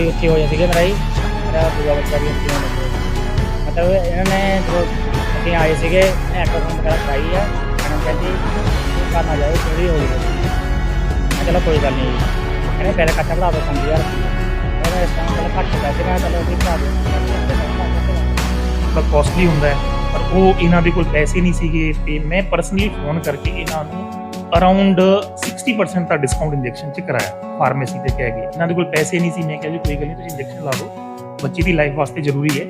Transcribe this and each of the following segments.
ਵੀ ਉੱਥੇ ਹੋਇਆ ਸੀਗਾ ਮੇਰਾ ਜੀ ਮੇਰਾ ਦੂਜਾ ਬੱਚਾ ਵੀ ਉੱਥੇ ਹੋਇਆ ਲੱਗਿਆ ਮਤਲਬ ਇਹਨਾਂ ਨੇ ਜਦੋਂ ਅਸੀਂ ਆਏ ਸੀਗੇ ਇਹਨੇ ਐਕਟਰ ਵਗੈਰਾ ਕਰਾਈ ਆ, ਮੈਡਮ ਕਹਿੰਦੀ, ਤੂੰ ਕਰਨਾ ਜਾਏ ਥੋੜੀ ਹੋਈ ਮੈਂ ਚਲੋ ਕੋਈ ਗੱਲ ਨਹੀਂ। ਜੀ ਇਹਨੇ ਪਹਿਲੇ ਕੱਟਾ ਬਣਾ ਦੋ 5000 ਉਹਨੇ ਇਸ ਟਾਈਮ ਚਲੋ ਘੱਟ ਪੈਸੇ ਮੈਂ ਚਲੋ ਅਸੀਂ ਬਣਾ ਦਿਓ। ਥੋੜਾ ਹੁੰਦਾ ਹੈ, ਪਰ ਉਹ ਇਹਨਾਂ ਦੇ ਕੋਲ ਪੈਸੇ ਨਹੀਂ ਸੀਗੇ ਤੇ ਮੈਂ ਪਰਸਨਲੀ ਫੋਨ ਕਰਕੇ ਇਹਨਾਂ ਨੂੰ ਅਰਾਊਂਡ 60% ਦਾ ਡਿਸਕਾਊਂਟ ਇੰਜੈਕਸ਼ਨ ਚ ਕਰਾਇਆ ਫਾਰਮੇਸੀ ਤੇ ਕਹਿ ਗਏ ਇਹਨਾਂ ਦੇ ਕੋਲ ਪੈਸੇ ਨਹੀਂ ਸੀ, ਮੈਂ ਕਿਹਾ ਜੀ, ਕੋਈ ਗੱਲ ਨਹੀਂ, ਤੁਸੀਂ ਇੰਜੈਕਸ਼ਨ ਲਾ ਦਿਓ। ਬੱਚੇ ਦੀ ਲਾਈਫ ਵਾਸਤੇ ਜ਼ਰੂਰੀ ਹੈ।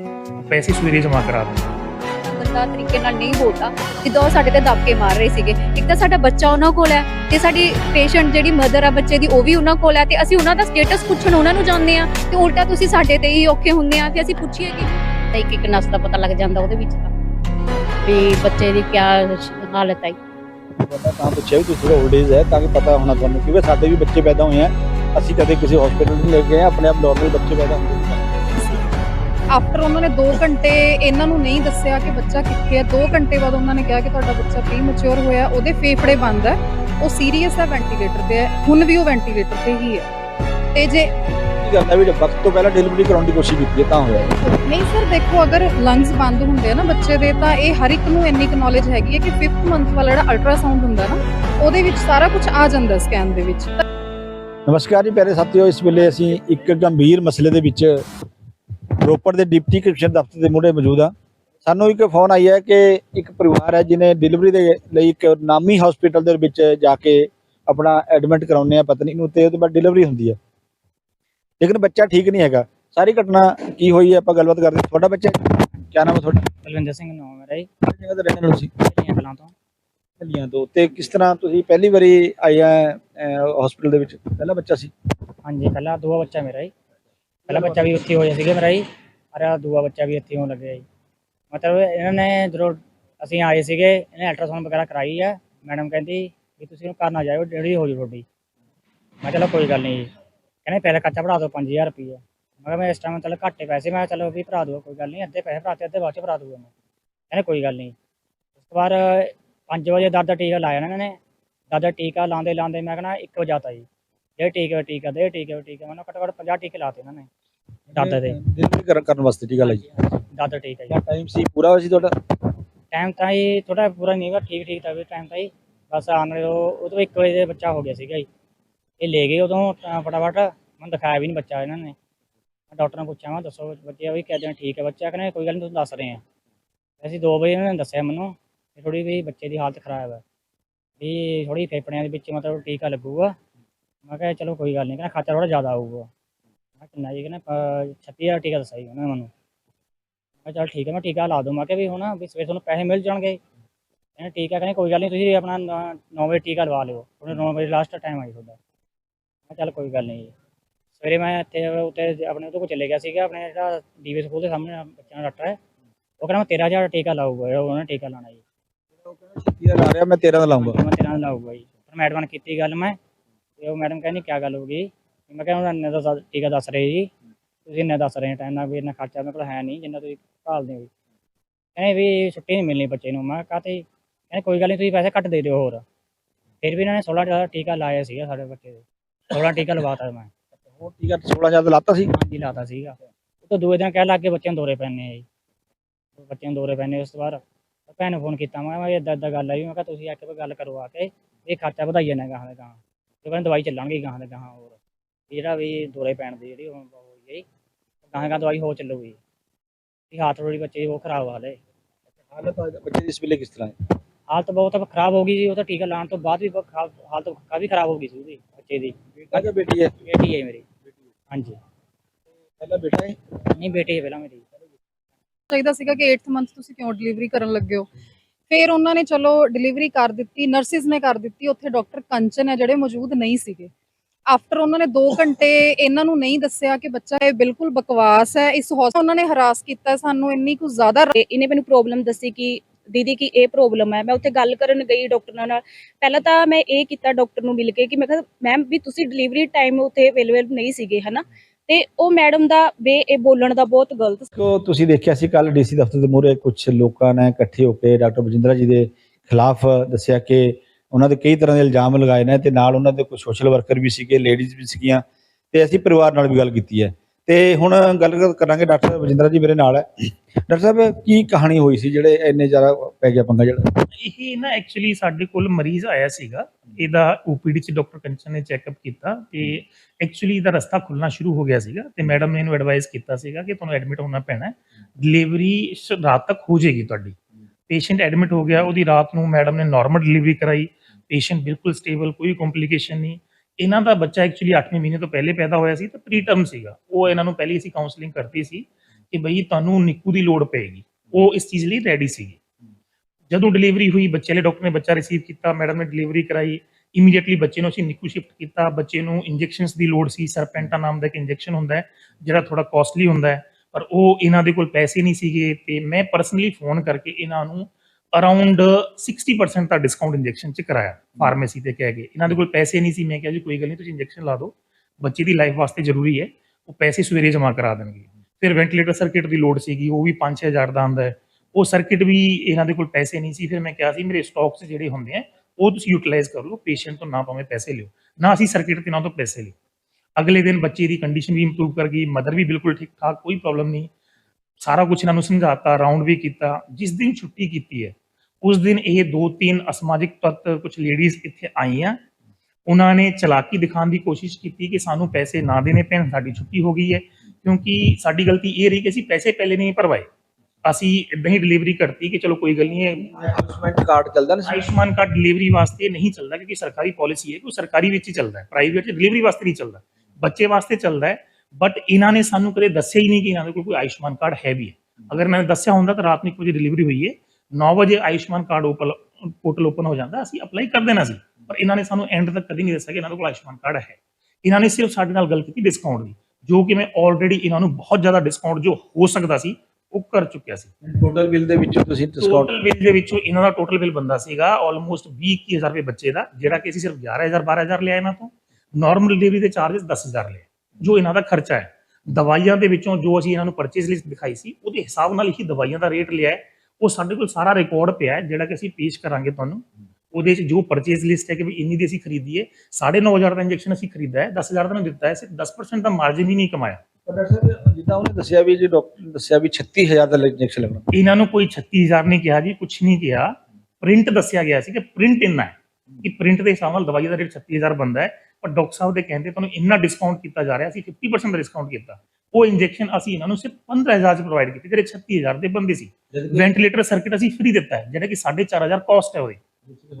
ਪੈਸੇ ਸਵੇਰੇ ਜਮ੍ਹਾਂ ਕਰਾ ਦਿਓ। ਬੰਦਾ ਤਰੀਕੇ ਨਾਲ ਨਹੀਂ ਬੋਲਦਾ। ਜਿੱਦਾਂ ਉਹ ਸਾਡੇ ਤੇ ਦਬ ਮਾਰ ਰਹੇ ਸੀਗੇ। ਇੱਕ ਤਾਂ ਸਾਡਾ ਬੱਚਾ ਉਹਨਾਂ ਕੋਲ ਹੈ ਤੇ ਸਾਡੀ ਪੇਸ਼ੈਂਟ ਜਿਹੜੀ ਮਦਰ ਆ ਬੱਚੇ ਦੀ, ਉਹ ਵੀ ਉਹਨਾਂ ਕੋਲ ਹੈ ਤੇ ਅਸੀਂ ਉਹਨਾਂ ਦਾ ਸਟੇਟਸ ਪੁੱਛਣ ਉਹਨਾਂ ਨੂੰ ਜਾਂਦੇ ਆ ਤੇ ਉਲਟਾ ਤੁਸੀਂ ਸਾਡੇ ਤੇ ਹੀ ਔਖੇ ਹੁੰਦੇ ਆ ਤੇ ਅਸੀਂ ਪੁੱਛੀਏ ਕਿ ਇੱਕ ਇੱਕ ਨਸ ਦਾ ਪਤਾ ਲੱਗ ਜਾਂਦਾ ਉਹਦੇ ਵਿੱਚ ਤਾਂ। ਵੀ ਬੱਚੇ ਦੀ ਕੀ ਹਾਲਤ ਹੈ। ਪਤਾ ਤਾਂ ਪੁੱਛਿਆ ਵੀ ਤੁਸੀਂ 올ਡ ਏਜ ਹੈ ਤਾਂ ਕਿ ਪਤਾ ਹੋਣਾ ਤੁਹਾਨੂੰ ਕਿਉਂਕਿ ਸਾਡੇ ਵੀ ਬੱਚੇ ਪੈਦਾ ਹੋਏ ਆ। ਅਸੀਂ ਕਦੇ ਕਿਸੇ ਹਸਪੀਟਲ ਨਹੀਂ ਲੈ ਕੇ ਗਏ ਆਪਣੇ ਆਪ ਨਾਰਮਲ ਬੱਚੇ ਪੈਦਾ ਹੁੰਦੇ ਨੇ। ਆਫਟਰ ਉਹਨਾਂ ਨੇ 2 ਘੰਟੇ ਇਹਨਾਂ ਨੂੰ ਨਹੀਂ ਦੱਸਿਆ ਕਿ ਬੱਚਾ ਕਿੱਥੇ ਹੈ 2 ਘੰਟੇ ਬਾਅਦ ਉਹਨਾਂ ਨੇ ਕਿਹਾ ਕਿ ਤੁਹਾਡਾ ਬੱਚਾ ਪ੍ਰੀ ਮੈਚੁਰ ਹੋਇਆ, ਉਹਦੇ ਫੇਫੜੇ ਬੰਦ ਹੈ। ਉਹ ਸੀਰੀਅਸ ਹੈ ਵੈਂਟੀਲੇਟਰ ਤੇ ਹੈ। ਹੁਣ ਵੀ ਉਹ ਵੈਂਟੀਲੇਟਰ ਤੇ ਹੀ ਹੈ। ਤੇ ਜੇ ਕੀ ਕਰਦਾ ਵੀ ਜੇ ਵਕਤ ਤੋਂ ਪਹਿਲਾਂ ਡਿਲੀਵਰੀ ਕਰਾਉਣ ਦੀ ਕੋਸ਼ਿਸ਼ ਕੀਤੀ ਹੈ ਤਾਂ ਹੋਇਆ। ਨਹੀਂ ਸਰ ਦੇਖੋ ਅਗਰ ਲੰਗਸ ਬੰਦ ਹੁੰਦੇ ਆ ਨਾ ਬੱਚੇ ਦੇ ਤਾਂ ਇਹ ਹਰ ਇੱਕ ਨੂੰ ਇੰਨੀ ਨੌਲੇਜ ਹੈਗੀ ਹੈ ਕਿ 5th ਮੰਥ ਵਾਲਾ ਜਿਹੜਾ ਅਲਟਰਾਸਾਊਂਡ ਹੁੰਦਾ ਨਾ ਉਹਦੇ ਵਿੱਚ ਸਾਰਾ ਕੁਝ ਆ ਜਾਂਦਾ ਸਕੈਨ ਦੇ ਵਿੱਚ। ਨਮਸਕਾਰ ਜੀ ਪਿਆਰੇ ਸਾਥੀਓ ਇਸ ਵੇਲੇ ਅਸੀਂ ਇੱਕ ਗੰਭੀਰ ਮਸਲੇ ਦੇ ਵਿੱਚ ਰੋਪੜ ਦੇ ਡਿਪਟੀ ਕਮਿਸ਼ਨਰ ਦਫ਼ਤਰ ਦੇ ਮੂਹਰੇ ਮੌਜੂਦ ਆ ਸਾਨੂੰ ਇੱਕ ਫੋਨ ਆਈ ਹੈ ਕਿ ਇੱਕ ਪਰਿਵਾਰ ਹੈ ਜਿਨੇ ਡਿਲੀਵਰੀ ਦੇ ਲਈ ਇੱਕ ਨਾਮੀ ਹਸਪੀਟਲ ਦੇ ਵਿੱਚ ਜਾ ਕੇ ਆਪਣਾ ਐਡਮਿਟ ਕਰਾਉਂਦੇ ਆ ਪਤਨੀ ਨੂੰ ਤੇ ਉਹਦੇ ਬਾਅਦ ਡਿਲੀਵਰੀ ਹੁੰਦੀ ਹੈ। ਲੇਕਿਨ ਬੱਚਾ ਠੀਕ ਨਹੀਂ ਹੈਗਾ। ਸਾਰੀ ਘਟਨਾ ਕੀ ਹੋਈ ਹੈ ਆਪਾਂ ਗੱਲਬਾਤ ਕਰਦੇ ਹਾਂ। ਤੁਹਾਡਾ ਬੱਚਾ ਕੀ ਨਾਮ ਹੈ ਤੁਹਾਡਾ? ਬਲਵਿੰਦਰ ਸਿੰਘ ਨਾਮ ਮੇਰਾ ਜੀ। ਕਿਹੜੀ ਜਗ੍ਹਾ ਤੇ ਰਹਿਣ ਵਾਲੇ ਤੁਸੀਂ ਢਿੱਲੀਆਂ ਕਲਾਂ ਤੋਂ। ਢੱਲੀਆਂ ਤੋਂ। ਤੇ ਕਿਸ ਤਰ੍ਹਾਂ ਤੁਸੀਂ ਪਹਿਲੀ ਵਾਰੀ ਆਏ ਆ ਹਸਪੀਟਲ ਦੇ ਵਿੱਚ? ਪਹਿਲਾ ਬੱਚਾ ਸੀ? ਹਾਂਜੀ ਪਹਿਲਾ ਦੂਆ ਬੱਚਾ ਮੇਰਾ ਜੀ। ਪਹਿਲਾ ਬੱਚਾ ਵੀ ਉੱਥੇ ਹੋਇਆ ਸੀਗਾ ਮੇਰਾ ਜੀ। ਅਰੇ ਦੂਆ ਬੱਚਾ ਵੀ ਇੱਥੇ ਹੋਣ ਲੱਗਿਆ ਜੀ। ਮਤਲਬ ਇਹਨਾਂ ਨੇ ਜਦੋਂ ਅਸੀਂ ਆਏ ਸੀਗੇ ਇਹਨੇ ਅਲਟਰਾਸਾਊਂਡ ਵਗੈਰਾ ਕਰਾਈ ਆ। ਮੈਡਮ ਕਹਿੰਦੀ ਵੀ ਤੁਸੀਂ ਇਹਨੂੰ ਘਰ ਨਾ ਜਾਇਓ ਡੇਢੀ ਹੋ ਜੂ ਤੁਹਾਡੀ ਮੈਂ ਕਿਹਾ ਚਲੋ ਕੋਈ ਗੱਲ ਨਹੀਂ ਜੀ। ਕਹਿੰਦੇ ਪਹਿਲੇ ਕੱਚਾ ਭਰਾ ਦਿਓ 5000 ਰੁਪਏ ਮੈਂ ਕਿਹਾ ਮੈਂ ਇਸ ਟਾਈਮ ਚਲੋ ਘੱਟੇ ਪੈਸੇ ਮੈਂ ਚਲੋ ਵੀ ਭਰਾ ਦਿਓ ਕੋਈ ਗੱਲ ਨਹੀਂ ਅੱਧੇ ਪੈਸੇ ਭਰਾਤੇ ਅੱਧੇ ਬਾਅਦ ਚ ਭਰਾ ਦੂਗਾ ਮੈਂ। ਕਹਿੰਦੇ ਕੋਈ ਗੱਲ ਨਹੀਂ। ਉਸ ਤੋਂ ਬਾਅਦ 5 ਵਜੇ ਦਾਦਾ ਟੀਕਾ ਲਾਇਆ ਨਾ ਇਹਨਾਂ ਨੇ। ਦਾਦਾ ਟੀਕਾ ਲਾਉਂਦੇ ਲਾਉਂਦੇ ਮੈਂ ਕਹਿੰਦਾ 1 ਵਜੇ ਆਤਾ ਜੀ। ਇਹ ਟੀਕਾ ਟੀਕਾ ਦੇ ਟੀਕਾ ਟੀਕਾ ਮੈਨੂੰ ਘੱਟੋ ਘੱਟ 50 ਟੀਕੇ ਲਾਤੇ ਇਹਨਾਂ ਨੇ ਦਾਦਾ ਦੇ। ਡਿਲੀਵਰੀ ਕਰਨ ਕਰਨ ਵਾਸਤੇ ਟੀਕਾ ਲਾਈ ਦਾਦਾ ਟੀਕਾ ਜੀ। ਟਾਈਮ ਸੀ ਪੂਰਾ ਸੀ ਤੁਹਾਡਾ? ਟਾਈਮ ਤਾਂ ਹੀ ਥੋੜਾ ਪੂਰਾ ਨਹੀਂ ਹੈਗਾ ਠੀਕ ਠੀਕ ਤਾਂ ਵੀ ਟਾਈਮ ਤਾਂ ਹੀ ਬਸ ਆਨ ਉਹ ਤੋਂ 1 ਵਜੇ ਦੇ ਬੱਚਾ ਹੋ ਗਿਆ ਸੀਗਾ ਜੀ। ਇਹ ਲੈ ਗਏ ਉਦੋਂ ਅਹ ਫਟਾਫਟ, ਮੈਨੂੰ ਦਿਖਾਇਆ ਵੀ ਨਹੀਂ ਬੱਚਾ ਇਹਨਾਂ ਨੇ। ਮੈਂ ਡਾਕਟਰ ਨੂੰ ਪੁੱਛਿਆ, ਮੈਂ ਦੱਸੋ ਬੱਚੇ ਵੀ ਕਹਿੰਦੇ ਠੀਕ ਹੈ ਬੱਚਾ? ਕਹਿੰਦੇ ਕੋਈ ਗੱਲ ਨਹੀਂ ਤੁਸੀਂ ਦੱਸ ਰਹੇ ਆ। ਅਸੀਂ 2 ਵਜੇ ਇਹਨਾਂ ਨੇ ਦੱਸਿਆ ਮੈਨੂੰ ਕਿ ਥੋੜੀ ਵੀ ਬੱਚੇ ਦੀ ਹਾਲਤ ਖਰਾਬ ਹੈ। ਵੀ ਥੋੜੀ ਫੇਫੜਿਆਂ ਦੇ ਵਿੱਚ ਮਤਲਬ ਟੀਕਾ ਲੱਗੂਗਾ। ਮੈਂ ਕਿਹਾ ਚਲੋ ਕੋਈ ਗੱਲ ਨਹੀਂ ਕਹਿੰਦਾ ਖਰਚਾ ਥੋੜਾ ਜ਼ਿਆਦਾ ਆਊਗਾ। ਮੈਂ ਕਿਹਾ ਕਿੰਨਾ ਜੀ, ਕਹਿੰਦਾ 36000 ਟੀਕਾ ਦੱਸਿਆ ਜੀ ਉਹਨਾਂ ਨੇ ਮੈਨੂੰ। ਮੈਂ ਕਿਹਾ ਚੱਲ ਠੀਕ ਹੈ, ਮੈਂ ਟੀਕਾ ਲਾ ਦੂੰ। ਮੈਂ ਕਿਹਾ ਵੀ ਹੁਣ ਵੀ ਸਵੇਰੇ ਤੁਹਾਨੂੰ ਪੈਸੇ ਮਿਲ ਜਾਣਗੇ। ਕਹਿੰਦੇ ਠੀਕ ਹੈ, ਕਹਿੰਦੇ ਕੋਈ ਗੱਲ ਨਹੀਂ ਤੁਸੀਂ ਆਪਣਾ 9 ਵਜੇ ਟੀਕਾ ਲਵਾ ਲਿਓ। ਤੁਹਾਡਾ 9 ਵਜੇ ਲਾਸਟ ਟਾਈਮ ਆ ਜੀ ਤੁਹਾਡਾ। ਮੈਂ ਚੱਲ ਕੋਈ ਗੱਲ ਨਹੀਂ। ਜੀ ਸਵੇਰੇ ਮੈਂ ਇੱਥੇ ਉੱਤੇ ਆਪਣੇ ਉਹਦੇ ਕੋਲ ਚਲੇ ਗਿਆ ਸੀਗਾ ਆਪਣੇ ਜਿਹੜਾ ਡੀਵੇ ਸਕੂਲ ਦੇ ਸਾਹਮਣੇ ਬੱਚਿਆਂ ਦਾ ਡਾਕਟਰ ਹੈ। ਉਹ ਕਹਿੰਦਾ ਮੈਂ 13000 ਟੀਕਾ ਲਾਊਗਾ ਉਹਨਾਂ ਟੀਕਾ ਲਾਣਾ ਜੀ। ਟੀਕਾ ਲਾ ਰਿਹਾ ਮੈਂ 13 ਦਾ ਮੈਂ 13 ਦਾ ਲਾਊਗਾ ਜੀ। ਮੈਡਮ ਨਾਲ ਕੀਤੀ ਗੱਲ ਮੈਂ ਤੇ ਉਹ ਮੈਡਮ ਕਹਿੰਦੀ ਕੀ ਗੱਲ ਹੋ ਗਈ? ਮੈਂ ਕਿਹਾ ਉਹਨਾਂ ਨੇ ਤਾਂ ਟੀਕਾ ਦੱਸ ਰਹੇ ਜੀ। ਤੁਸੀਂ ਇੰਨਾ ਦੱਸ ਰਹੇ ਟਾਈਮ ਨਾਲ ਵੀ ਇੰਨਾ ਖਰਚਾ ਮੇਰੇ ਕੋਲ ਹੈ ਨਹੀਂ ਜਿੰਨਾ ਤੁਸੀਂ ਭਾਲਦੇ ਹੋ ਕਹਿੰਦੇ ਵੀ ਛੁੱਟੀ ਨਹੀਂ ਮਿਲਣੀ ਬੱਚੇ ਨੂੰ। ਮੈਂ ਕਾਤੇ ਕਹਿੰਦੇ ਕੋਈ ਗੱਲ ਨਹੀਂ ਤੁਸੀਂ ਪੈਸੇ ਘੱਟ ਦੇ ਦਿਓ ਹੋਰ। ਫਿਰ ਵੀ ਇਹਨਾਂ ਨੇ 16 ਦਾ ਟੀਕਾ ਲਾਇਆ ਸੀਗਾ ਸਾਡੇ ਬੱਚੇ ਦੇ। 16 ਟੀਕਾ ਲਵਾਤਾ ਮੈਂ। ਹੋਰ ਟੀਕਾ 16000 ਦਾ ਲਾਤਾ ਸੀ। ਹਾਂਜੀ ਲਾਤਾ ਸੀਗਾ। ਉਹ ਤਾਂ ਦੂਏ ਦਿਨ ਕਹਿ ਲੱਗ ਕੇ ਬੱਚਿਆਂ ਨੂੰ ਦੌਰੇ ਪੈਣੇ ਆ ਜੀ। ਬੱਚਿਆਂ ਨੂੰ ਦੌਰੇ ਪੈਣੇ ਉਸ ਤੋਂ ਬਾਅਦ। ਭੈਣ ਨੂੰ ਫੋਨ ਕੀਤਾ ਮੈਂ ਕਿਹਾ ਇਦਾਂ ਇਦਾਂ ਗੱਲ ਆਈ ਮੈਂ ਕਿਹਾ ਤੁਸੀਂ ਆ ਕੇ ਗੱਲ ਕਰਵਾ ਕੇ ਇਹ ਖਰਚਾ ਵਧਾਈ ਜਾਣਾ ਗਾਹਾਂ ਦੇ ਗਾਹਾਂ। ਤੇ ਕਹਿੰਦੇ ਦਵਾਈ ਚੱਲਣਗੇ ਗਾਹਾਂ ਦੇ ਗਾਹਾਂ ਹੋਰ। ਜਿਹੜਾ ਵੀ ਦੌਰੇ ਪੈਣ ਦੀ ਜਿਹੜੀ ਹੁਣ ਹੈ ਗਾਹਾਂ ਗਾਹਾਂ ਦਵਾਈ ਹੋ ਚੱਲੂਗੀ। ਇਹ ਹੱਥ ਥੋੜੀ ਬੱਚੇ ਉਹ ਖਰਾਬ ਹਾਲੇ। ਹਾਲਤ ਬੱਚੇ ਦੀ ਇਸ ਵੇਲੇ ਕਿਸ ਤਰ੍ਹਾਂ ਹੈ? ਹਾਲਤ ਬਹੁਤ ਖਰਾਬ ਹੋ ਗਈ ਜੀ ਉਹ ਤਾਂ ਟੀਕਾ ਲਾਉਣ ਤੋਂ ਬਾਅਦ ਵੀ ਬਹੁਤ ਖਰਾਬ- ਹਾਲਤ ਕਾਫੀ ਖਰਾਬ ਹੋ ਗਈ ਸੀ ਉਹਦੀ ਬੱਚੇ ਦੀ। ਬੇਟਾ ਬੇਟੀ ਹੈ? ਬੇਟੀ ਹੈ ਮੇਰੀ। ਹਾਂਜੀ। ਪਹਿਲਾ ਬੇਟਾ ਹੈ? ਨਹੀਂ ਬੇਟੀ ਹੈ ਪਹਿਲਾਂ ਮੇਰੀ। ਚਾਹੀਦਾ ਸੀਗਾ ਕਿ 8th ਮੰਥ ਤੁਸੀਂ ਕਿਉਂ ਡਿਲੀਵਰੀ ਕਰਨ ਲੱਗੇ ਹੋ? ਫਿਰ ਉਹਨਾਂ ਨੇ ਚਲੋ ਡਿਲੀਵਰੀ ਕਰ ਦਿੱਤੀ ਨਰਸਿਸ ਨੇ ਕਰ ਦਿੱਤੀ ਉੱਥੇ ਡਾਕਟਰ ਕੰਚਨ ਹੈ ਜਿਹੜੇ ਮੌਜੂਦ ਨਹੀਂ ਸੀਗੇ। ਆਫਟਰ ਉਹਨਾਂ ਨੇ 2 ਘੰਟੇ ਇਹਨਾਂ ਨੂੰ ਨਹੀਂ ਦੱਸਿਆ ਕਿ ਬੱਚਾ ਇਹ ਬਿਲਕੁਲ ਬਕਵਾਸ ਹੈ ਇਸ ਹੌਸਪੀਟਲ ਉਹਨਾਂ ਨੇ ਹਰਾਸ ਕੀਤਾ ਸਾਨੂੰ ਇੰਨੀ ਕੁ ਜ਼ਿਆਦਾ ਇਹਨੇ ਮੈਨੂੰ ਪ੍ਰੋਬਲਮ ਦੱਸੀ ਕਿ ਦੀਦੀ ਕੀ ਇਹ ਪ੍ਰੋਬਲਮ ਹੈ। ਮੈਂ ਉੱਥੇ ਗੱਲ ਕਰਨ ਗਈ ਡਾਕਟਰ ਨਾਲ ਪਹਿਲਾਂ ਤਾਂ ਮੈਂ ਇਹ ਕੀਤਾ ਡਾਕਟਰ ਨੂੰ ਮਿਲ ਕੇ ਕਿ ਮੈਂ ਕਿਹਾ ਮੈਮ ਵੀ ਤੁਸੀਂ ਡਿਲੀਵਰੀ ਟਾਈਮ ਉੱਥੇ ਅਵੇਲੇਬਲ ਨਹੀਂ ਸੀਗੇ, ਹਨਾ? ਤੇ ਉਹ ਮੈਡਮ ਦਾ ਵੇ ਇਹ ਬੋਲਣ ਦਾ ਬਹੁਤ ਗਲਤ ਤੋ ਤੁਸੀਂ ਦੇਖਿਆ ਸੀ ਕੱਲ ਡੀਸੀ ਦਫ਼ਤਰ ਦੇ ਮੂਹਰੇ ਕੁਝ ਲੋਕਾਂ ਨੇ ਇਕੱਠੇ ਹੋ ਕੇ ਡਾਕਟਰ ਬਜਿੰਦਰਾ ਜੀ ਦੇ ਖਿਲਾਫ ਦੱਸਿਆ ਕਿ ਉਹਨਾਂ ਦੇ ਕਈ ਤਰ੍ਹਾਂ ਦੇ ਇਲਜ਼ਾਮ ਲਗਾਏ ਨੇ ਤੇ ਨਾਲ ਉਹਨਾਂ ਦੇ ਕੁਝ ਸੋਸ਼ਲ ਵਰਕਰ ਵੀ ਸੀਗੇ ਲੇਡੀਜ਼ ਵੀ ਸੀਗੀਆਂ ਤੇ ਅਸੀਂ ਪਰਿਵਾਰ ਨਾਲ ਵੀ ਗੱਲ ਕੀਤੀ ਹੈ। ਤੇ ਹੁਣ ਗੱਲ ਕਰਾਂਗੇ ਡਾਕਟਰ ਸਾਹਿਬ, ਰਜਿੰਦਰਾ ਜੀ ਮੇਰੇ ਨਾਲ ਹੈ। ਡਾਕਟਰ ਸਾਹਿਬ, ਕੀ ਕਹਾਣੀ ਹੋਈ ਸੀ ਜਿਹੜੇ ਇੰਨੇ ਜ਼ਿਆਦਾ ਪੈ ਗਿਆ ਪੰਗਾ ਜਿਹੜਾ? ਇਹ ਨਾ ਐਕਚੁਅਲੀ ਸਾਡੇ ਕੋਲ ਮਰੀਜ਼ ਆਇਆ ਸੀਗਾ। ਇਹਦਾ ਓਪੀਡੀ ਚ ਡਾਕਟਰ ਕੰਚਨ ਨੇ ਚੈੱਕਅਪ ਕੀਤਾ ਤੇ ਐਕਚੁਅਲੀ ਇਹਦਾ ਰਸਤਾ ਖੁੱਲਣਾ ਸ਼ੁਰੂ ਹੋ ਗਿਆ ਸੀਗਾ ਤੇ ਮੈਡਮ ਨੇ ਇਹਨੂੰ ਐਡਵਾਈਸ ਕੀਤਾ ਸੀਗਾ ਕਿ ਤੁਹਾਨੂੰ ਐਡਮਿਟ ਹੋਣਾ ਪੈਣਾ ਹੈ। ਡਿਲੀਵਰੀ ਰਾਤ ਤੱਕ ਹੋ ਜਾਏਗੀ ਤੁਹਾਡੀ। ਪੇਸ਼ੈਂਟ ਐਡਮਿਟ ਹੋ ਗਿਆ, ਉਹਦੀ ਰਾਤ ਨੂੰ ਮੈਡਮ ਨੇ ਨਾਰਮਲ ਡਿਲੀਵਰੀ ਕਰਾਈ। ਪੇਸ਼ੈਂਟ ਬਿਲਕੁਲ ਸਟੇਬਲ ਕੋਈ ਕੰਪਲਿਕੇਸ਼ਨ ਨਹੀਂ। ਇਹਨਾਂ ਦਾ ਬੱਚਾ ਐਕਚੁਅਲੀ 8ਵੇਂ ਮਹੀਨੇ ਤੋਂ ਪਹਿਲੇ ਪੈਦਾ ਹੋਇਆ ਸੀ ਤਾਂ ਪ੍ਰੀ ਟਰਮ ਸੀਗਾ। ਉਹ ਇਹਨਾਂ ਨੂੰ ਪਹਿਲੀ ਅਸੀਂ ਕਾਉਂਸਲਿੰਗ ਕਰਤੀ ਸੀ ਕਿ ਬਈ ਤੁਹਾਨੂੰ ਨਿੱਕੂ ਦੀ ਲੋੜ ਪਏਗੀ। ਉਹ ਇਸ ਚੀਜ਼ ਲਈ ਰੈਡੀ ਸੀਗੀ। ਜਦੋਂ ਡਿਲੀਵਰੀ ਹੋਈ, ਬੱਚੇ ਵਾਲੇ ਡਾਕਟਰ ਨੇ ਬੱਚਾ ਰਿਸੀਵ ਕੀਤਾ ਮੈਡਮ ਨੇ ਡਿਲੀਵਰੀ ਕਰਾਈ ਇਮੀਡੀਏਟਲੀ ਬੱਚੇ ਨੂੰ ਅਸੀਂ ਨਿੱਕੂ ਸ਼ਿਫਟ ਕੀਤਾ। ਬੱਚੇ ਨੂੰ ਇੰਜੈਕਸ਼ਨਸ ਦੀ ਲੋੜ ਸੀ ਸਰਪੈਂਟਾ ਨਾਮ ਦਾ ਇੱਕ ਇੰਜੈਕਸ਼ਨ ਹੁੰਦਾ ਹੈ, ਜਿਹੜਾ ਥੋੜਾ ਕਾਸਟਲੀ ਹੁੰਦਾ ਹੈ। ਪਰ ਉਹ ਇਹਨਾਂ ਦੇ ਕੋਲ ਪੈਸੇ ਨਹੀਂ ਸੀਗੇ ਤੇ ਮੈਂ ਪਰਸਨਲੀ ਫੋਨ ਕਰਕੇ ਇਹਨਾਂ ਨੂੰ ਅਰਾਊਂਡ 60% ਦਾ ਡਿਸਕਾਊਂਟ ਇੰਜੈਕਸ਼ਨ ਚ ਕਰਾਇਆ ਫਾਰਮੇਸੀ ਤੇ ਕਹਿ ਕੇ। ਇਹਨਾਂ ਦੇ ਕੋਲ ਪੈਸੇ ਨਹੀਂ ਸੀ, ਮੈਂ ਕਿਹਾ ਜੀ, ਕੋਈ ਗੱਲ ਨਹੀਂ, ਤੁਸੀਂ ਇੰਜੈਕਸ਼ਨ ਲਾ ਦਿਓ। ਬੱਚੇ ਦੀ ਲਾਈਫ ਵਾਸਤੇ ਜ਼ਰੂਰੀ ਹੈ, ਉਹ ਪੈਸੇ ਸਵੇਰੇ ਜਮ੍ਹਾਂ ਕਰਾ ਦੇਣਗੇ। ਫਿਰ ਵੈਂਟੀਲੇਟਰ ਸਰਕਟ ਦੀ ਲੋੜ ਸੀਗੀ, ਉਹ ਵੀ 5-6000 ਦਾ ਆਂਦਾ ਹੈ। ਉਹ ਸਰਕਟ ਵੀ ਇਹਨਾਂ ਦੇ ਕੋਲ ਪੈਸੇ ਨਹੀਂ ਸੀ, ਫਿਰ ਮੈਂ ਕਿਹਾ ਸੀ, ਮੇਰੇ ਸਟਾਕਸ ਜਿਹੜੇ ਹੁੰਦੇ ਆ, ਉਹ ਤੁਸੀਂ ਯੂਟਿਲਾਈਜ਼ ਕਰ ਲਓ ਪੇਸ਼ੈਂਟ ਤੋਂ ਨਾ ਭਾਵੇਂ ਪੈਸੇ ਲਿਓ। ਨਾ ਅਸੀਂ ਸਰਕਟ ਤੇ ਨਾ ਤੋਂ ਪੈਸੇ ਲਿਓ। ਅਗਲੇ ਦਿਨ ਬੱਚੇ ਦੀ ਕੰਡੀਸ਼ਨ ਵੀ ਇੰਪਰੂਵ ਕਰ ਗਈ ਮਦਰ ਵੀ ਬਿਲਕੁਲ ਠੀਕ ਠਾਕ ਕੋਈ ਪ੍ਰੋਬਲਮ ਨਹੀਂ। ਸਾਰਾ ਕੁਝ ਇਹਨਾਂ ਨੂੰ ਸਮਝਾਤਾ ਰਾਉਂਡ ਵੀ ਕੀਤਾ, ਜਿਸ ਦਿਨ ਛੁੱਟੀ ਕੀਤੀ ਹੈ ਉਸ ਦਿਨ ਇਹ ਦੋ ਤਿੰਨ ਅਸਮਾਜਿਕ ਤੱਤ ਕੁਝ ਲੇਡੀਜ਼ ਇੱਥੇ ਆਈਆਂ ਉਹਨਾਂ ਨੇ ਚਲਾਕੀ ਦਿਖਾਉਣ ਦੀ ਕੋਸ਼ਿਸ਼ ਕੀਤੀ ਕਿ ਸਾਨੂੰ ਪੈਸੇ ਨਾ ਦੇਣੇ ਪੈਣ ਸਾਡੀ ਛੁੱਟੀ ਹੋ ਗਈ ਹੈ ਕਿਉਂਕਿ ਸਾਡੀ ਗਲਤੀ ਇਹ ਰਹੀ ਕਿ ਅਸੀਂ ਪੈਸੇ ਪਹਿਲੇ ਨਹੀਂ ਭਰਵਾਏ ਅਸੀਂ ਇਦਾਂ ਹੀ ਡਿਲੀਵਰੀ ਕਰਤੀ ਕਿ ਚਲੋ ਕੋਈ ਗੱਲ ਨਹੀਂ ਹੈ ਆਯੁਸ਼ਮਾਨ ਕਾਰਡ ਚੱਲਦਾ ਨਾ ਸੀ ਆਯੁਸ਼ਮਾਨ ਕਾਰਡ ਡਿਲੀਵਰੀ ਵਾਸਤੇ ਨਹੀਂ ਚੱਲਦਾ ਕਿਉਂਕਿ ਸਰਕਾਰੀ ਪਾਲਿਸੀ ਹੈ ਕਿ ਉਹ ਸਰਕਾਰੀ ਵਿੱਚ ਹੀ ਚੱਲਦਾ ਹੈ ਪ੍ਰਾਈਵੇਟ ਚ ਡਿਲੀਵਰੀ ਵਾਸਤੇ ਨਹੀਂ ਚੱਲਦਾ ਬੱਚੇ ਵਾਸਤੇ ਚੱਲਦਾ ਹੈ ਬਟ ਇਹਨਾਂ ਨੇ ਸਾਨੂੰ ਕਦੇ ਦੱਸਿਆ ਹੀ ਨਹੀਂ ਕਿ ਇਹਨਾਂ ਦੇ ਕੋਲ ਕੋਈ ਆਯੁਸ਼ਮਾਨ ਕਾਰਡ ਹੈ ਵੀ ਹੈ ਅਗਰ ਮੈਂ ਦੱਸਿਆ ਹੁੰਦਾ ਤਾਂ ਰਾਤ ਨੂੰ ਇੱਕ ਵਜੇ ਡਿਲੀਵਰੀ ਹੋਈ ਹੈ 9 ਵਜੇ ਆਯੁਸ਼ਮਾਨ ਕਾਰਡ ਪੋਰਟਲ ਓਪਨ ਹੋ ਜਾਂਦਾ ਅਸੀਂ ਅਪਲਾਈ ਕਰ ਦੇਣਾ ਸੀ। ਪਰ ਇਹਨਾਂ ਨੇ ਸਾਨੂੰ ਐਂਡ ਤੱਕ ਕਦੀ ਨਹੀਂ ਦੱਸਿਆ ਕਿ ਇਹਨਾਂ ਕੋਲ ਆਯੁਸ਼ਮਾਨ ਕਾਰਡ ਹੈ। ਇਹਨਾਂ ਨੇ ਸਿਰਫ ਸਾਡੇ ਨਾਲ ਗੱਲ ਕੀਤੀ ਡਿਸਕਾਊਂਟ ਦੀ ਜੋ ਕਿ ਮੈਂ ਆਲਰੇਡੀ ਇਹਨਾਂ ਨੂੰ ਬਹੁਤ ਜ਼ਿਆਦਾ ਡਿਸਕਾਊਂਟ ਜੋ ਹੋ ਸਕਦਾ ਸੀ ਉਹ ਕਰ ਚੁੱਕਿਆ ਸੀ। ਟੋਟਲ ਬਿੱਲ ਦੇ ਵਿੱਚ ਤੁਸੀਂ ਡਿਸਕਾਊਂਟ ਟੋਟਲ ਬਿੱਲ ਦੇ ਵਿੱਚੋਂ ਇਹਨਾਂ ਦਾ ਟੋਟਲ ਬਿੱਲ ਬੰਦਾ ਸੀਗਾ ਆਲਮੋਸਟ 20000 ਰੁਪਏ ਬੱਚੇ ਦਾ ਜਿਹੜਾ ਕਿ ਅਸੀਂ ਸਿਰਫ 11000 12000 ਲਿਆ ਇਹਨਾਂ ਤੋਂ। ਨਾਰਮਲ ਡਿਲੀਵਰੀ ਦੇ ਚਾਰजेस 10000 ਲਏ ਜੋ ਇਹਨਾਂ ਦਾ ਖਰਚਾ ਹੈ। ਦਵਾਈਆਂ ਦੇ ਵਿੱਚੋਂ ਜੋ ਅਸੀਂ ਇਹਨਾਂ ਨੂੰ ਪਰਚੇਸ ਲਿਸਟ ਦਿਖਾਈ ਸੀ ਉਹਦੇ ਹਿਸਾਬ ਨਾਲ ਹੀ ਦਵਾਈਆਂ ਦਾ ਰੇਟ ਲਿਆ ਹੈ। ਉਹ ਸਾਡੇ ਕੋਲ ਸਾਰਾ ਰਿਕਾਰਡ ਪਿਆ ਹੈ ਜਿਹੜਾ ਕਿ ਅਸੀਂ ਪੇਸ਼ ਕਰਾਂਗੇ ਤੁਹਾਨੂੰ। ਉਹਦੇ 'ਚ ਜੋ ਪਰਚੇਸ ਲਿਸਟ ਹੈ ਕਿ ਵੀ ਇੰਨੀ ਦੀ ਅਸੀਂ ਖਰੀਦੀ ਹੈ 9500 ਦਾ ਇੰਜੈਕਸ਼ਨ ਅਸੀਂ ਖਰੀਦਾ ਹੈ 10000 ਦਾ ਨਾ ਦਿੱਤਾ ਹੈ ਸਿਰਫ 10% ਦਾ ਮਾਰਜਨ ਹੀ ਨਹੀਂ ਕਮਾਇਆ। ਡਾਕਟਰ ਸਾਹਿਬ ਜਿੱਦਾਂ ਉਹਨੇ ਦੱਸਿਆ ਵੀ ਜੀ ਡਾਕਟਰ ਦੱਸਿਆ ਵੀ 36000 ਦਾ ਇੰਜੈਕਸ਼ਨ ਲੱਗਣਾ। ਇਹਨਾਂ ਨੂੰ ਕੋਈ 36000 ਨਹੀਂ ਕਿਹਾ ਜੀ ਕੁਝ ਨਹੀਂ ਕਿਹਾ। ਪ੍ਰਿੰਟ ਦੱਸਿਆ ਗਿਆ ਸੀ ਕਿ ਪ੍ਰਿੰਟ ਇੰਨਾ ਹੈ ਕਿ ਪ੍ਰਿੰਟ ਦੇ ਹਿਸਾਬ ਨਾਲ ਦਵਾਈ ਦਾ ਰੇਟ 36000 ਬੰਦਾ ਹੈ। ਪਰ ਡਾਕਟਰ ਸਾਹਿਬ ਦੇ ਕਹਿੰਦੇ ਤੁਹਾਨੂੰ ਇੰਨਾ ਡਿਸਕਾਊਂਟ ਕੀਤਾ ਜਾ ਰਿਹਾ ਸੀ 50% ਦਾ ਡਿਸਕਾਊਂਟ ਕੀਤਾ। ਉਹ ਇੰਜੈਕਸ਼ਨ ਅਸੀਂ ਇਹਨਾਂ ਨੂੰ ਸਿਰਫ 15000 ਚ ਪ੍ਰੋਵਾਈਡ ਕੀਤੇ ਜਿਹੜੇ 36000 ਦੇ ਬੰਦੇ ਸੀ। ਵੈਂਟੀਲੇਟਰ ਸਰਕਟ ਅਸੀਂ ਫ੍ਰੀ ਦਿੱਤਾ ਹੈ ਜਿਹੜਾ ਕਿ 4500 ਕਾਸਟ ਹੈ ਉਹਦੀ।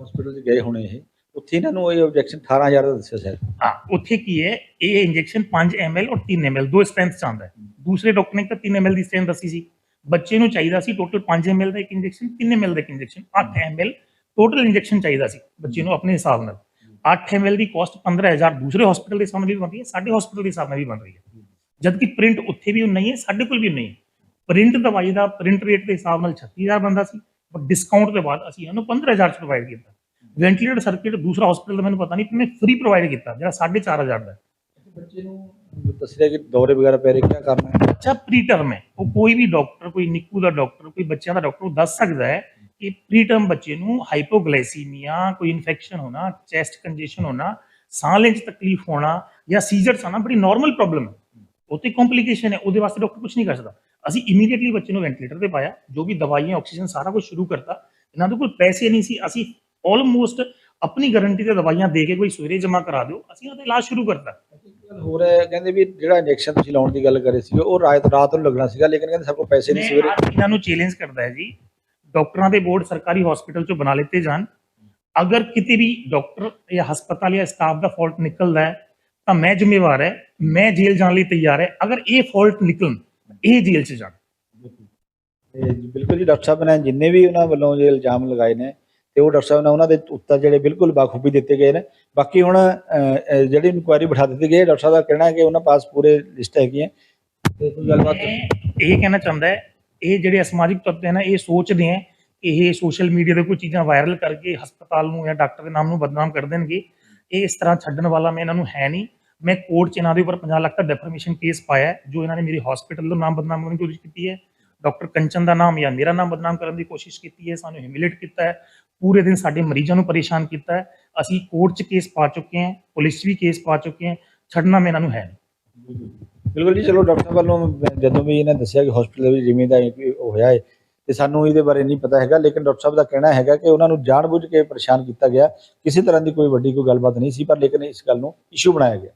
ਹਸਪੀਟਲ 'ਚ ਗਏ ਹੋਣੇ ਇਹ ਉੱਥੇ ਇਹਨਾਂ ਨੂੰ ਇਹ ਆਬਜੈਕਸ਼ਨ 18000 ਦਾ ਦੱਸਿਆ ਸਰ। ਹਾਂ ਉੱਥੇ ਕੀ ਹੈ ਇਹ ਇੰਜੈਕਸ਼ਨ 5 ml ਔਰ 3 ml ਦੋ ਸਟ੍ਰੈਂਥ ਚ ਆਉਂਦਾ ਹੈ। ਦੂਸਰੇ ਡਾਕਟਰ ਨੇ ਤਾਂ 3 ml ਦੀ ਸਟ੍ਰੈਂਥ ਦੱਸੀ ਸੀ। ਬੱਚੇ ਨੂੰ ਚਾਹੀਦਾ ਸੀ ਟੋਟਲ 5 ml ਦਾ ਇੱਕ ਇੰਜੈਕਸ਼ਨ 3 ml ਦਾ ਇੱਕ ਇੰਜੈਕਸ਼ਨ 8 ml ਟੋਟਲ ਇੰਜੈਕਸ਼ਨ ਚਾਹੀਦਾ ਸੀ ਬੱਚੇ ਨੂੰ ਆਪਣੇ ਹਿਸਾਬ ਨਾਲ। 8 ml ਦੀ ਕਾਸਟ 15000 ਦੂਸਰੇ ਹਸਪੀਟਲ ਦੇ ਹਿਸਾਬ ਨਾਲ ਵੀ ਬਣ ਰਹੀ ਹੈ ਸਾਡੇ ਹਸਪੀਟਲ ਦੇ ਹਿਸਾਬ ਨਾਲ ਵੀ ਬਣ ਰਹੀ ਹੈ। ਜਦਕਿ ਪ੍ਰਿੰਟ ਉੱਥੇ ਵੀ ਨਹੀਂ ਹੈ ਸਾਡੇ ਕੋਲ ਵੀ ਨਹੀਂ ਹੈ ਪ੍ਰਿੰਟ ਦਵਾਈ ਦਾ ਪ੍ਰਿੰਟ ਰੇਟ ਦੇ ਹਿਸਾਬ ਨਾਲ 36000 ਬੰਦਾ ਸੀ ਪਰ ਡਿਸਕਾਊਂਟ ਦੇ ਬਾਅਦ ਅਸੀਂ ਇਹਨੂੰ 15000 ਚ ਪ੍ਰੋਵਾਈਡ ਕੀਤਾ। ਵੈਂਟੀਲੇਟਰ ਸਰਕਟ ਦੂਸਰਾ ਹਸਪੀਟਲ ਦਾ ਮੈਨੂੰ ਪਤਾ ਨਹੀਂ ਪਰ ਫ੍ਰੀ ਪ੍ਰੋਵਾਈਡ ਕੀਤਾ ਜਿਹੜਾ 4500 ਦਾ। ਬੱਚੇ ਨੂੰ ਦੱਸ ਰਿਹਾ ਕਿ ਦੌਰੇ ਵਗੈਰਾ ਪੈ ਰਹੇ ਕੀ ਕਰਨਾ ਹੈ? ਬੱਚਾ ਪ੍ਰੀ ਟਰਮ ਹੈ। ਉਹ ਕੋਈ ਵੀ ਡਾਕਟਰ ਕੋਈ ਨਿੱਕੂ ਦਾ ਡਾਕਟਰ ਕੋਈ ਬੱਚਿਆਂ ਦਾ ਡਾਕਟਰ ਉਹ ਦੱਸ ਸਕਦਾ ਹੈ ਕਿ ਪ੍ਰੀ ਟਰਮ ਬੱਚੇ ਨੂੰ ਹਾਈਪੋਗਲਾਈਸੀਮੀਆ ਕੋਈ ਇਨਫੈਕਸ਼ਨ ਹੋਣਾ ਚੈਸਟ ਕੰਜੈਸ਼ਨ ਹੋਣਾ ਸਾਹ ਲੈਣ 'ਚ ਤਕਲੀਫ ਹੋਣਾ ਜਾਂ ਸੀਜ਼ਰਸ ਆਣਾ ਬੜੀ ਨਾਰਮਲ ਪ੍ਰੋਬਲਮ ਹੈ। ਉਹ ਤੇ ਕੰਪਲਿਕੇਸ਼ਨ ਹੈ ਉਹਦੇ ਵਾਸਤੇ ਡਾਕਟਰ ਕੁਝ ਨਹੀਂ ਕਰ ਸਕਦਾ। ਅਸੀਂ ਇਮੀਡੀਏਟਲੀ ਬੱਚੇ ਨੂੰ ਵੈਂਟੀਲੇਟਰ ਤੇ ਪਾਇਆ ਜੋ ਵੀ ਦਵਾਈਆਂ ਆਕਸੀਜਨ ਸਾਰਾ ਕੁਝ ਸ਼ੁਰੂ ਕਰਤਾ। ਇਹਨਾਂ ਦੇ ਕੋਲ ਪੈਸੇ ਨਹੀਂ ਸੀ। ਅਸੀਂ ਆਲਮੋਸਟ ਆਪਣੀ ਗਾਰੰਟੀ ਤੇ ਦਵਾਈਆਂ ਦੇ ਕੇ ਕੋਈ ਸਵੇਰੇ ਜਮ੍ਹਾਂ ਕਰਾ ਦਿਓ। ਅਸੀਂ ਉਹਦਾ ਇਲਾਜ ਸ਼ੁਰੂ ਕਰਤਾ। ਗੱਲ ਹੋ ਕਹਿੰਦੇ ਵੀ ਜਿਹੜਾ ਇੰਜੈਕਸ਼ਨ ਤੁਸੀਂ ਲਾਉਣ ਦੀ ਗੱਲ ਕਰੇ ਸੀ ਉਹ ਰਾਤ ਰਾਤ ਨੂੰ ਲੱਗਣਾ ਸੀਗਾ ਲੇਕਿਨ ਕਹਿੰਦੇ ਸਾਡੇ ਕੋਲ ਪੈਸੇ ਨਹੀਂ ਸਵੇਰੇ। ਇਹਨਾਂ ਨੂੰ ਚੈਲੰਜ ਕਰਦਾ ਹੈ ਜੀ। ਡਾਕਟਰਾਂ ਦੇ ਬੋਰਡ ਸਰਕਾਰੀ ਹਸਪੀਟਲ ਚੋਂ ਬਣਾ ਲਿੱਤੇ ਜਾਣ। ਅਗਰ ਕਿਤੇ ਵੀ ਡਾਕਟਰ ਜਾਂ ਹਸਪਤਾਲ ਜਾਂ ਸਟਾਫ ਦਾ ਫਾਲਟ ਨਿਕਲਦਾ ਹੈ ਤਾਂ ਮੈਂ ਜ਼ਿੰਮੇਵਾਰ ਹੈ ਮੈਂ ਜੇਲ੍ਹ ਜਾਣ ਲਈ ਤਿਆਰ ਹੈ। ਅਗਰ ਇਹ ਫਾਲਟ ਨਿਕਲਣ ਇਹ ਜੇਲ੍ਹ 'ਚ ਜਾਣ। ਬਿਲਕੁਲ। ਜੀ ਡਾਕਟਰ ਸਾਹਿਬ ਨੇ ਜਿੰਨੇ ਵੀ ਉਹਨਾਂ ਵੱਲੋਂ ਜੇ ਇਲਜ਼ਾਮ ਲਗਾਏ ਨੇ ਤੇ ਉਹ ਡਾਕਟਰ ਸਾਹਿਬ ਨੇ ਉਹਨਾਂ ਦੇ ਉੱਤਰ ਜਿਹੜੇ ਬਿਲਕੁਲ ਬਾਖੂਬੀ ਦਿੱਤੇ ਗਏ ਨੇ। ਬਾਕੀ ਹੁਣ ਜਿਹੜੀ ਇਨਕੁਆਇਰੀ ਬਿਠਾ ਦਿੱਤੀ ਗਈ ਹੈ ਡਾਕਟਰ ਸਾਹਿਬ ਦਾ ਕਹਿਣਾ ਹੈ ਕਿ ਉਹਨਾਂ ਪਾਸ ਪੂਰੇ ਲਿਸਟ ਹੈਗੀ ਹੈ ਤੇ ਕੋਈ ਗੱਲਬਾਤ ਇਹ ਕਹਿਣਾ ਚਾਹੁੰਦਾ ਹੈ ਇਹ ਜਿਹੜੇ ਅਸਮਾਜਿਕ ਤੱਤ ਹੈ ਨਾ ਇਹ ਸੋਚਦੇ ਹੈ ਕਿ ਇਹ ਸੋਸ਼ਲ ਮੀਡੀਆ ਤੇ ਕੋਈ ਚੀਜ਼ਾਂ ਵਾਇਰਲ ਕਰਕੇ ਹਸਪਤਾਲ ਨੂੰ ਜਾਂ ਡਾਕਟਰ ਦੇ ਨਾਮ ਨੂੰ ਬਦਨਾਮ ਕਰ ਦੇਣਗੇ। ਇਹ ਇਸ ਤਰ੍ਹਾਂ ਛੱਡਣ ਵਾਲਾ ਮੈਂ ਇਹਨਾਂ ਨੂੰ ਹੈ ਨਹੀਂ। ਮੈਂ ਕੋਰਟ 'ਚ ਇਹਨਾਂ ਦੇ ਉੱਪਰ 50 ਲੱਖ ਦਾ ਡੈਫਰਮੇਸ਼ਨ ਕੇਸ ਪਾਇਆ ਜੋ ਇਹਨਾਂ ਨੇ ਮੇਰੀ ਹਸਪੀਟਲ ਦਾ ਨਾਮ ਬਦਨਾਮ ਕਰਨ ਦੀ ਕੋਸ਼ਿਸ਼ ਕੀਤੀ ਹੈ। ਡਾਕਟਰ ਕੰਚਨ ਦਾ ਨਾਮ ਜਾਂ ਮੇਰਾ ਨਾਮ ਬਦਨਾਮ ਕਰਨ ਦੀ ਕੋਸ਼ਿਸ਼ ਕੀਤੀ ਹੈ, ਸਾਨੂੰ ਹਿਮਿਲੇਟ ਕੀਤਾ ਹੈ, ਪੂਰੇ ਦਿਨ ਸਾਡੇ ਮਰੀਜ਼ਾਂ ਨੂੰ ਪਰੇਸ਼ਾਨ ਕੀਤਾ ਹੈ। ਅਸੀਂ ਕੋਰਟ 'ਚ ਕੇਸ ਪਾ ਚੁੱਕੇ ਹਾਂ, ਪੁਲਿਸ 'ਚ ਵੀ ਕੇਸ ਪਾ ਚੁੱਕੇ ਹਾਂ, ਛੱਡਣਾ ਮੈਂ ਇਹਨਾਂ ਨੂੰ ਹੈ ਨਹੀਂ। ਬਿਲਕੁਲ ਜੀ, ਚਲੋ ਡਾਕਟਰ ਸਾਹਿਬ ਵੱਲੋਂ ਜਦੋਂ ਵੀ ਇਹਨਾਂ ਦੱਸਿਆ ਕਿ ਹਸਪੀਟਲ ਵਿੱਚ ਜਿਵੇਂ ਦਾ ਹੋਇਆ ਹੈ ਤੇ ਸਾਨੂੰ ਇਹਦੇ ਬਾਰੇ ਨਹੀਂ ਪਤਾ ਹੈਗਾ, ਲੇਕਿਨ ਡਾਕਟਰ ਸਾਹਿਬ ਦਾ ਕਹਿਣਾ ਹੈਗਾ ਕਿ ਉਹਨਾਂ ਨੂੰ ਜਾਣਬੁੱਝ ਕੇ ਪਰੇਸ਼ਾਨ ਕੀਤਾ ਗਿਆ। ਕਿਸੇ ਤਰ੍ਹਾਂ ਦੀ ਕੋਈ ਵੱਡੀ ਕੋਈ ਗੱਲਬਾਤ ਨਹੀਂ ਸੀ, ਪਰ ਲੇਕਿਨ ਇਸ ਗੱਲ ਨੂੰ ਇਸ਼ੂ ਬਣਾਇਆ ਗਿਆ।